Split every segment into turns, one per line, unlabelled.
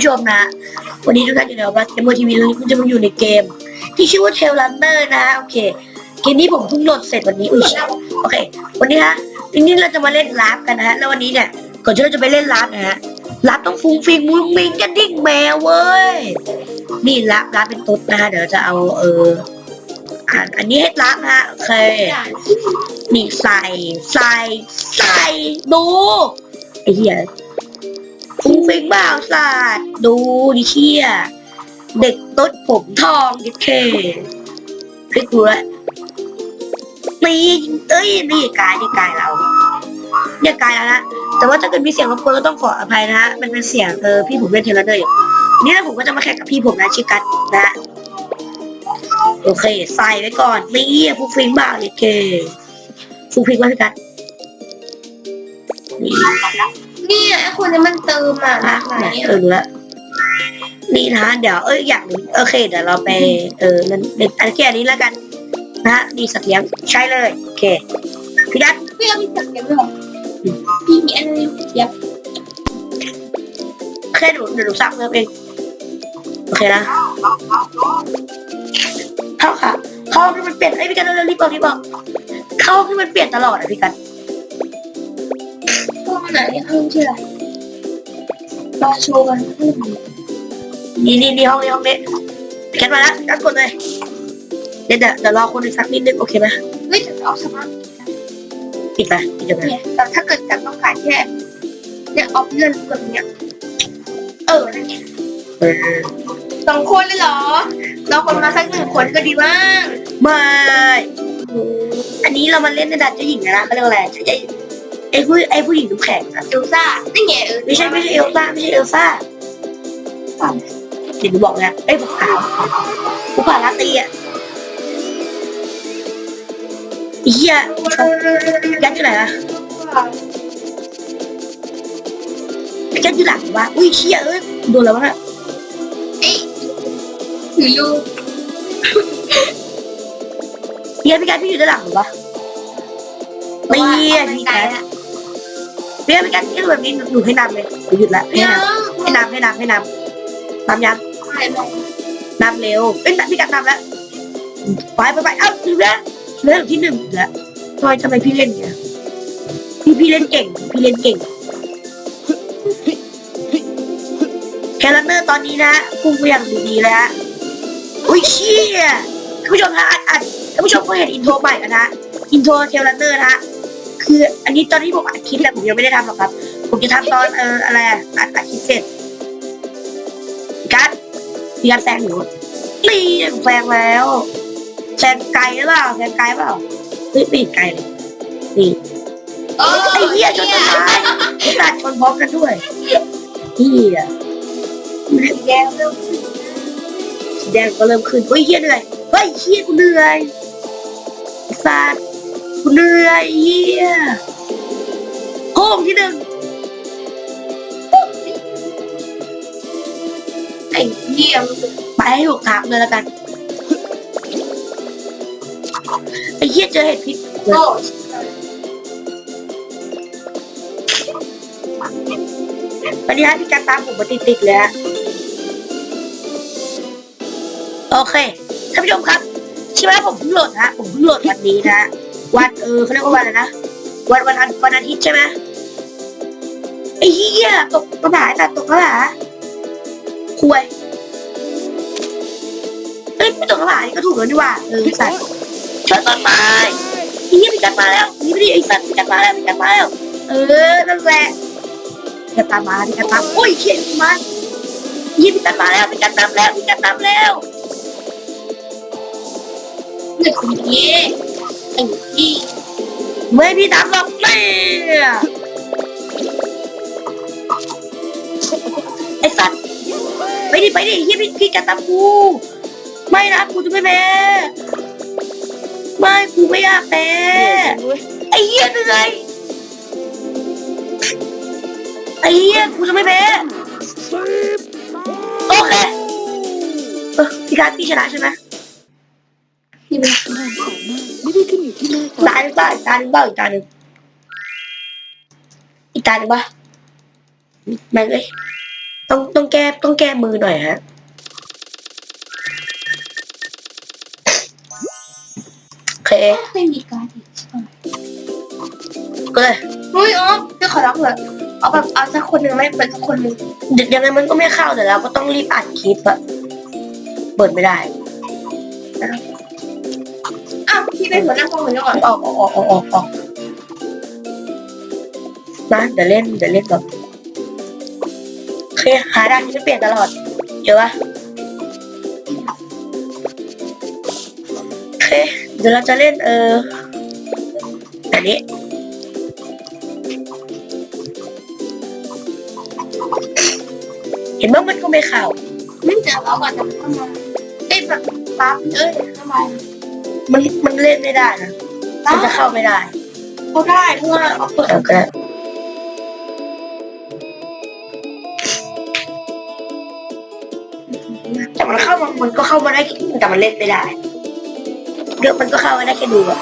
ผู้ชมนะ วันนี้ทุกท่านอยู่ในบัสเกมเมอร์ทีวีแล้วคุณจะมาอยู่ในเกม ที่ชื่อว่าเทลลันเนอร์นะโอเคเกมนี้ผมเพิ่งโหลดเสร็จวันนี้อุ้ยโอเค วันนี้ฮะวันนี้เราจะมาเล่นลาฟกันนะฮะแล้ววันนี้เนี่ยก่อนที่เราจะไปเล่นลาฟนะฮะลาฟต้องฟุ้งฟิงมุ้งมิงกันดิ้งแมวเว้ยนี่ลาฟลาฟเป็นตุ๊ดนะฮะเดี๋ยวจะเอาเอออ่านอันนี้ให้ลาฟนะฮะโอเคนี่ใส่ใส่ใส่ดูไอ้เหี้ย ฟุ้งฟิงบ้าสัตว์ดูดิเชี่ยเด็กตุ๊ดผมทองดิเคพลิกดูแลวนี่เอ้ยนี่กายนี่กายเราเนี่ยกายแล้วนะแต่ว่าถ้าเกิดมีเสียงรบกวนก็ต้องขออภัยนะฮะมันเป็นเสียงเออพี่ผมเล่นเทเลเดอร์อยู่นี่แล้วผมก็จะมาแข่งกับพี่ผมนะชิกัสนะโอเค ใส่ไว้ก่อนนี่ฟุ้งฟิงบ้าดิเคฟูพิกว่าพี่กัดนี่
เนี่ยไอ้คนนี้มันเติมอะ
อะ
ไหน
เนี่ย
อะ
เออรู้แล้วนี่นะเดี๋ยวเอ้ยอย่างหนึงโอเคเดี๋ยวเราไปเออนั่นเด็กอันแค่นี้แล้วกันนะนี่สัตว์เลี้ยงใช่เลยโอเคพี่กัด
พี่เอาพี่จับเก็บไว้หรอพี่มีอันนี้เก็บ
แค่หนูเดี๋ยวหนูสักเพิ่มเองโอเคนะเข้าค่ะเข้าที่มันเปลี่ยนไอ้ยพี่กัดเร็วๆรีบบอกรีบบอกเข้าที่มันเปลี่ยนตลอดอะพี่กัด
ห้อง ไหนห้องที่ไหนรอโชว์กันห้อง
นี่นี่นี่ห้องนี้ห้องนี้พี่กัดมาแล้วพี่กัดกดเลยเดี๋ยวเดี๋ยวเดี๋ยวรอคนอีกสักนิดนึงโอเคไหม
เฮ้ยจะออกสมาร์ท
ปิดไปปิดจะไป
เนี่ยแต่ถ้าเกิดจับต้องการแค่เนี่ยออฟเงินแบบเนี้ยเออนั่นไง
เออ
สองคนเลยเหรอเราคนมาสักหนึ่งคนก็ดีมาก
ไม่อันนี้เรามาเล่นในดันเจ้าหญิงนะเขาเรียกว่าอะไรเจ้าหญิง ไอ้ผู้ไอ้ผู้หญิงน้ำแข็งอะ
เอลซ่านี่ไงเออ
ไม่ใช่ไม่ใช่เอลซ่าไม่ใช่เอลซ่าเดี๋ยวหนูบอกนะไอ้ยบอกขาวผู้ผ่าลาตีอะไอ้เหี้ยยัดอยู่ไหนอะยัดอยู่หลังวะอุ้ยเชี่ยเอ้ยโดนแล้ววะน่ะ
เอ้ยถือลูก
เฮียพี่การพี่อยู่ด้านหลังหรือวะไม่เฮียพี่
ไกล
การ
ละ
พี่การพี่การที่แบบนี้หนูให้นำเลยหนูหยุดละให้
นี่ย
นำให้นำให้นำให้นำนำยัง
ใช่ไหม
นำเร็วเป็นแบบพี่การนำแล้วไปไปไปเอ้าถึงแล้วเรื่องที่หนึ่งแล้วทำไมทำไมพี่เล่นเงี้ยพี่พี่เล่นเก่ง พี่เล่นเก่งแคลนเนอร์ตอนนี้นะพุ่งไปอย่างดีๆเลยฮะอุ้ยเชี่ยท่านผู้ชมฮะอัดอัดท่านผู้ชมก็เห็นอินโทรใหม่กันนะอินโทรเทลเนอร์นะฮะ คือ อันนี้ตอนที่ผมอัดคลิปแหละผมยังไม่ได้ทำหรอกครับ ผมจะทำตอนเอออะไรอะอัดอัดคลิปเสร็จกัดพี่กัดแซงหนูนี่แซงแล้วแซงไกลหรือเปล่าแซงไกลเปล่าเฮ้ยไม่เห็นไกลเลยนี่
เออ
ไอ้เหี้ยชนต้นไม้ไอ้ตัดชนพร้อมกันด้วยเหี้ย
แดงเริ่ม
สีแดงก็เริ่มขึ้นเฮ้ยเหี้ยเหนื่อยเฮ้ยเหี้ยกูเหนื่อยไอ้สัตว์กู เหนื่อยเหี้ยโค้งที่หนึ่ง
ไอ้เยี่ยม
ไปให้ถูกทางเลยแล้วกัน ไอ้เหี้ยเจอเห็ดพิษ
โอ้
วันนี้ฮะพี่การตามผมมาติดๆเลยฮะโอเคท่านผู้ชมครับใช่ไหมผมเพิ่งโหลดฮะผมเพิ่งโหลดวันนี้นะ วันเออเขาเรียกว่าวันอะไรนะวันวันอันวันอาทิตย์ใช่ไหมไอ้เหี้ยตกกระดาษแต่ตกกระดาษคุยเอ้ยไม่ตกกระดาษนี่ก็ถูกแล้วนี่หว่าเออสัตว์ชนต้นไม้ไอ้เหี้ยพี่กันมาแล้วนี่ไม่ดีไอ้สัตว์พี่กันมาแล้วพี่กันมาแล้ว เออนั่นแหละพี่กันตามมาพี่กันตามโอ้ยเขียนมาเหี้ยพี่กันมาแล้วพี่กันตามแล้วพี่กันตามแล้ว
หนึ่งคนนี้ ไอ้ที่
ไม่พี่ตามหรอกไม่ไอ้สัตว์ไปดิไปดิเฮียพี่พี่กันตามกูไม่นะกูจะไม่แพ้ไม่กูไม่อยากแพ้ไอ้เหี้ยเหนื่อยไอ้เหี้ยกูจะไม่แพ้โอเคเออพี่การพี่ชนะใช่ไหม
ที่มัน
ไม่ได้ขึ้นอยู่ที่หน้าตา
ตาหนึ่งบ้าอีกตาหนึ่งบ้าอีกตาหนึ่งอีกตาหนึ่งบ้าแม่งเอ้ยต้องต้องแก้ต้องแก้มือหน่อยฮะโอเค
ไม่มีการดอีกใช่ไหม
ก็เลย
เฮ้ยอ๋อจะขอร้องเลยเอาแบบเอาสักคนหนึ่งไม่เป็นสักคนหนึ่ง
เด็กยังไงมันก็ไม่เข้าแต่เราก็ต้องรีบอัดคลิปอะเปิดไม่ได้
อ้าวพี่ เป็นหัวหน้ากองเหมือนกันเหรอ
ออกออกออกออกออกมาเดี๋ยวเล่นเดี๋ยวเล่นแบบโอเคหาด้านนี้จะเปลี่ยนตลอดเจอปะโอเคเดี๋ยวเราจะเล่นเอออันนี้เห็นว่ามันก็ไม่เข้า
ไม่เจอเราก่อนจะเข้ามาเอ้ยแบบปั๊บเอ้ยเข้ามา
มันมันเล่นไม่ได้นะมันจะเข้าไม่ได้
เขาได้เพราะว่าเอาเปิด
เออก็ได้แต่มันเข้ามามันก็เข้ามาได้แค่แต่มันเล่นไม่ได้เดี๋ยวมันก็เข้ามาได้แค่ดูอะ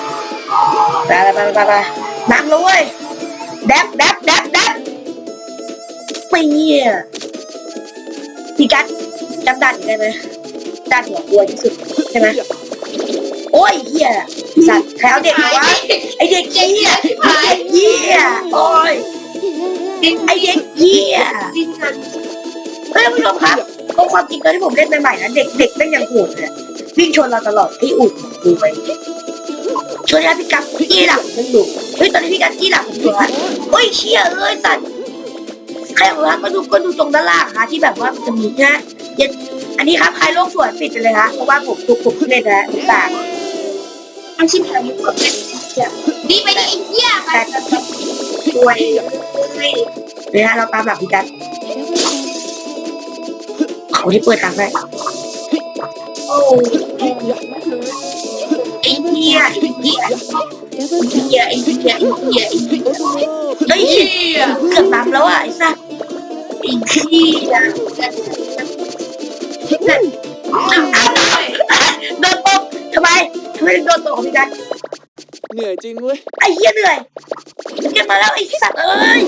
ไปไปไปไปไปน้ำแล้วเว้ยแดบแดบแดบแดบปีอะพี่กัดจำด่านอีกได้ไหมด่านหัวกลัวที่สุดใช่ไหมโอ้ยเฮียสัตว์ใครเอาเด็กมาวะไอเด็กเฮียไอเด็กเฮียโอ้ยไอเด็กเฮีย
จริงจัง
เฮ้ยท่านผู้ชมครับก็ความจริงตอนที่ผมเล่นใหม่ๆนะเด็กเด็กแม่งยังโหดเลยอะวิ่งชนเราตลอดพี่อุ่นดูไปชนแล้วพี่กั๊บพี่กี้หลังผมดูเฮ้ยตอนนี้พี่กั๊บกี้หลังผมดูฮะเฮ้ยเชี่ยเอ้ยสัตว์ใครบอกว่าก็ดูก็ดูตรงด้านล่างฮะที่แบบว่ามันจะมีนะอย่าอันนี้ครับใครโลกสวยปิดไปเลยฮะเพราะว่าผมผมผมเล่นนะต่าง
มันชิมหายยุบกับเป็นดีไปดิไอ้เหี้ยไป
แต่จะสวยเลยฮะเราตามหลักพี่กั๊บเขาที่เปิดทางได้
โอ้ไอ้เหี้ยไอ้เหี้ยไอ้เหี้ยไอ้เหี้ยไอ้เหี้ยไอ้เหี้ย
เฮ้ยเกือบตามแล้วอะไอ้สัส
ไอ้เหี้ย
โดนตบทำไม ไมถึงโดนตบของพี่กัน
เหนื่อยจริงเว้ย
ไอ้เหี้ยเหนื่อยมันจะมาแล้วไอ้สัตว์เอ้ย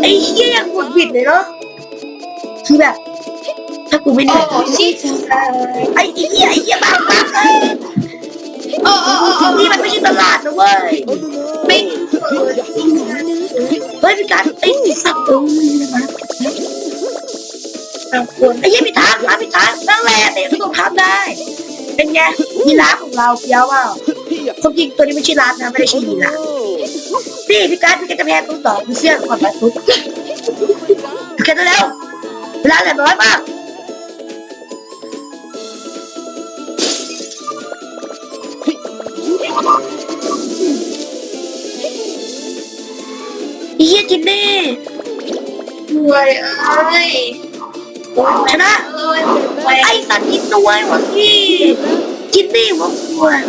ไอ้เหี้ยยังหงุดหงิดเลยเนาะคือแบบ ถ้ากูไม่เห
โอ้
นื่อย
ชิบ
ไอ้เหี้ยไอ้เหี้ยบ้าบ้าเอ้ย
โอ้โอ้โอ้โอ้
นี่มันไม่ใช่ตลาดนะเว้ย
โอ้โห
ไม่เปิด
เฮ้ยพี่กันไอ้สัตว์เอ้ยนะบางคนไอ้เหี้ยพี่ทางมาพี่ทางนั่นแหละแต่ยังต้องทำได้ เป็นไงยีราฟของเราเฟี้ยวเปล่า
พี่อะ
ความจริงตัวนี้ไม่ใช่ร้านนะไม่ได้ชื่อยีราฟนี่พี่การดพี่การดจะแพ้ตัวต่อพี่เชื่อก่อนไปปุ๊บแค่นั้นแล้วเวลาเหลือน้อยมากไอ้เฮียจินนี่
รวยเอ้ย
ชนะ
เอ้ยไป
ไอ้สัตว์กินตัวหัวพี่จินนี่หัวควร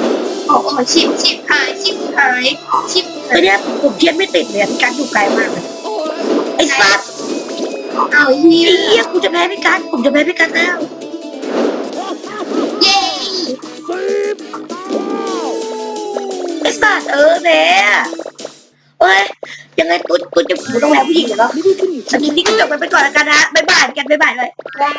โอ้โอ้ชิบชิบหายชิบหายชิบ
ไอ้เนี้ยผมเทียนไม่ติดเลยพี่การดอยู่ไกลมากเลยไอ้สัตว์
เอาเฮีย
ไอ้เฮียกูจะแพ้พี่การดผมจะแพ้พี่การดแล้ว
เย้
ไอ้สัตว์เออแม่เอ้ย ยังไงตุ๊ดตุ๊ดจะกูต้องแพ้ผู้หญิงเหรอ
ไม่ได้ขึ้นอยู่
สกินนี้ก็จบไปไปก่อนแล้วกันนะบ๊ายบายกันบ๊ายบายเลย
ได้